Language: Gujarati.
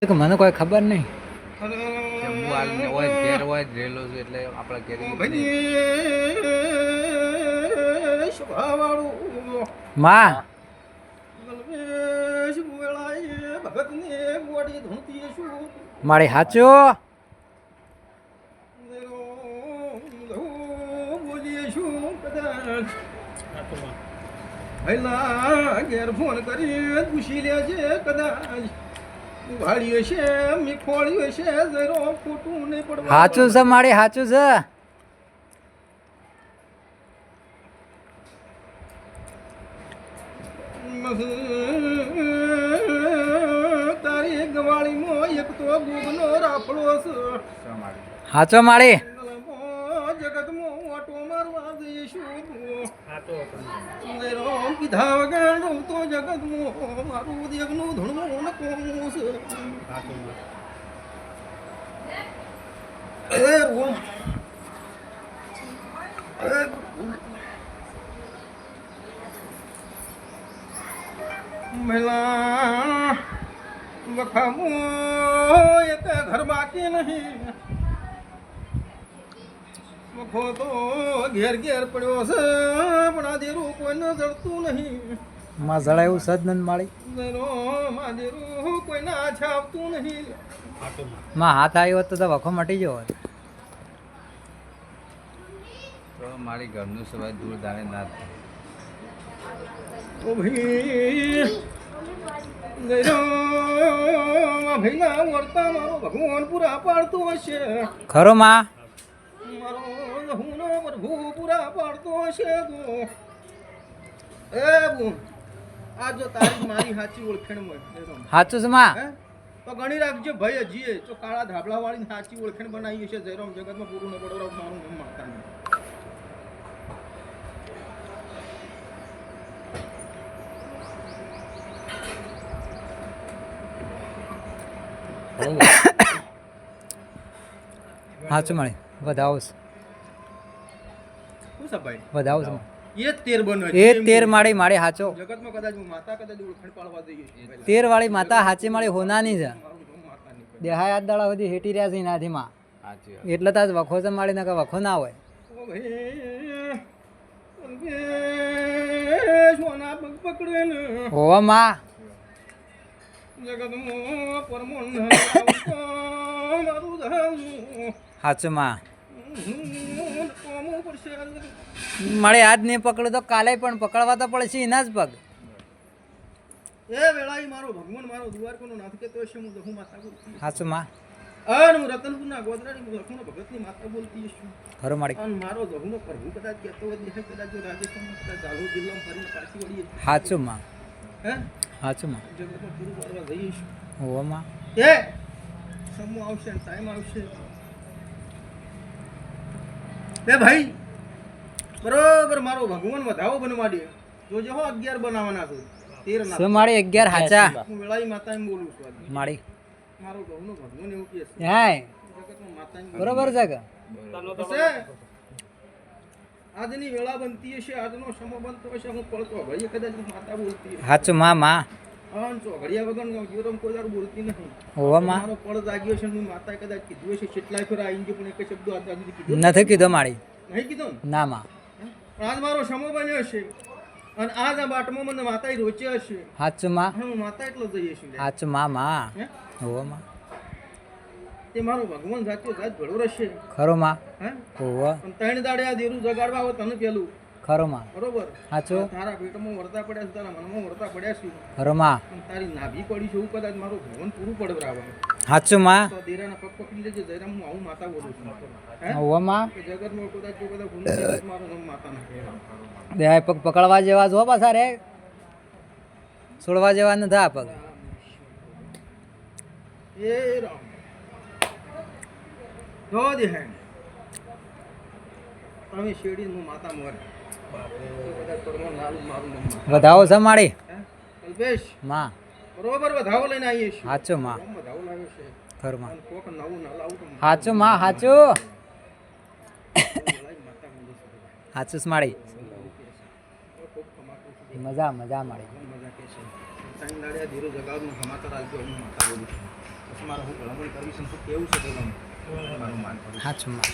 કે મને કોઈ ખબર નહીં. જમ્મુ આવીને હોય ઘેર હોય જ રહેલો છું એટલે આપણા ઘેરમાં. મારી હાચો? ઘેર ફોન કરી પૂછી લેજે કદાચ. ઉઘાડ્યો છે મીખોળ્યો છે જરો ખોટું નહીં પડવા હાચું છે મારી હાચું છે. તારી ગવાળીમાં એક તો ગુગનો રાફડો છે. હાચો મારી. કીધા વગર રહું તો મો મારું દેવનું ધૂણવું ન કોમું છે એ ઘર બાકી નહીં. વખો તો ઘેર ઘેર પડ્યો છે પણ આ દેરું કોઈને જડતું નહીં. માં જળાયું એવું માળી? માં દેરું કોઈને આછા આવતું નહીં. માં હાથ આવ્યો હોત તો તો વખો મટી જવો તો મારી ઘરનું સવાય દૂર દાણે ના થાય. ઓ ભાઈ ભગવાન પૂરા પાડતું હશે. ખરો માં. મારો પ્રભુ પૂરા પાડતો છે એ બુ આ જો તારી મારી સાચી ઓળખણ મળે સાચું છે માં? તો ગણી રાખજો ભાઈ હજીએ. તો કાળા ધાબળા વાળી સાચી ઓળખણ બનાવી છે જયરામ જગતમાં પૂરું ન પડો મારું નામ માતા નહીં હાચું મારી વધાવો છે. શું વધાવો એ તેર બનો એ તેર માળી મારી હાચો. જગતમાં કદાચ હું માતા કદાચ ઓળખાણ પાડવા જઈએ તેર વાળી માતા હાચી માળી હોનાની છે. મારું નહીં દેહાય આજ દાડા સુધી હેટી રહ્યા છે એનાથી માં એટલે તાજ વખો છે માળી નકર વખો ના હોય. હો મા સોના પગ હોવા માં. જગતમાં પરમોન મારું ધામ હાચું માં. મારે આજ નહીં પકડું તો કાલે પણ પકડવા તો પડશે એના જ પગ. એ વેળાઈ મારો ભગવાન મારો દ્વારકોનો નાથ કેતો છે હું દહુ માતા બોલતી હાચું માં. અન હું રતનપુરના ગોદરાની હું લખણો ભગતની માતા બોલતી છું ખરો માળી અન મારો દહુનો પ્રભુ કદાચ કહેતો હોય દેખાય કદાચ જો રાજસ્થાનમાં કદાચ જાલોર જિલ્લામાં ફરી પાછી વળી હાચું માં. હે? હાચું માં. જગતમાં પૂરું કરવા જઈશ. છીએ હોવા એ! સમૂહ આવશે ટાઈમ આવશે. એ ભાઈ બરોબર મારો ભગવાન વધાવો બનવા દે. જોજો હો અગિયાર બનાવવાના છે. તેર ના શું અગિયાર હાચા? હું વેળાઈ માતા એમ બોલું છું મારો. ઘઉંનો ભગવાન એવું કહે છે. હાય માતા એમ બરોબર છે કે? આજની વેળા બનતી હશે આજનો સમય બનતો હશે હું પડતો ભાઈ કદાચ માતા બોલતી. હાચું મા માં. ચોઘડિયા વગર જીવરમ કોઈ દાડો બોલતી નહીં હોવા મારો પળ જાગ્યો છે હું માતાએ કદાચ કીધું હશે કેટલાય ફેરા આવીને પણ એક શબ્દ આજ સુધી કીધો. નથી કીધો મારી. નહીં કીધો ના? માં. આજ મારો સમો બન્યો છે. અને આજ આ બાટમાં મને માતાએ રોચ્યા હશે હાચું માં. હું માતા એટલો જઈએ છું હાચમાં માં. હે? હોવા માં તે મારો ભગવાન સાચો સાચ ભળો રહેશે. ખરો માં. હે? હોવા. ત્રણ દાડે આ દેરું જગાડવા આવો તને પેલું. ખરો માં બરોબર. હાચું? તારા પેટમાં વરતા પડ્યા છે તારા મનમાં વરતા પડ્યા છે. ખરોમાં તારી નાભી પડી છે એવું કદાચ મારું ભવન પૂરું પડવરાવવાનું હાચું માં. તો દેરાના પગ પકડી લેજે જયરામ હું આવું માતા બોલું છું. હે? હોવા માં. જગતમાં કદાચ જો કદાચ ભૂલ તો મારું નામ માતા ના દેહાય પગ પકડવા જેવા જો પાછા રે? છોડવા જેવા ન થા પગ. એ રામ. જો દેહે તમે શેરડી હું માતા મોર. તો કદાચ પરમાન લાલું મારું નામ માતા. વધાવો છે માળી હે કલ્પેશ માં બરોબર વધાવો લઈને આવીએ છીએ હાચું માં કેમ વધાવો લાવ્યો છે ખરું માં અને કોક નવું ના લાવું તો હાચું માં હાચું લાવી માતા બોલું છું હાચું જ માળી ખૂબ કમાતું છું મજા મજા માળી મજા કે છે ટાઈમ લાડ્યા ધીરો જગાવનું સમાચાર આવજો હું માતા બોલું છું મારે હું ભલામણ કરવી છે શું કેવું છે તે તમે મારું માન કરું સાચું માં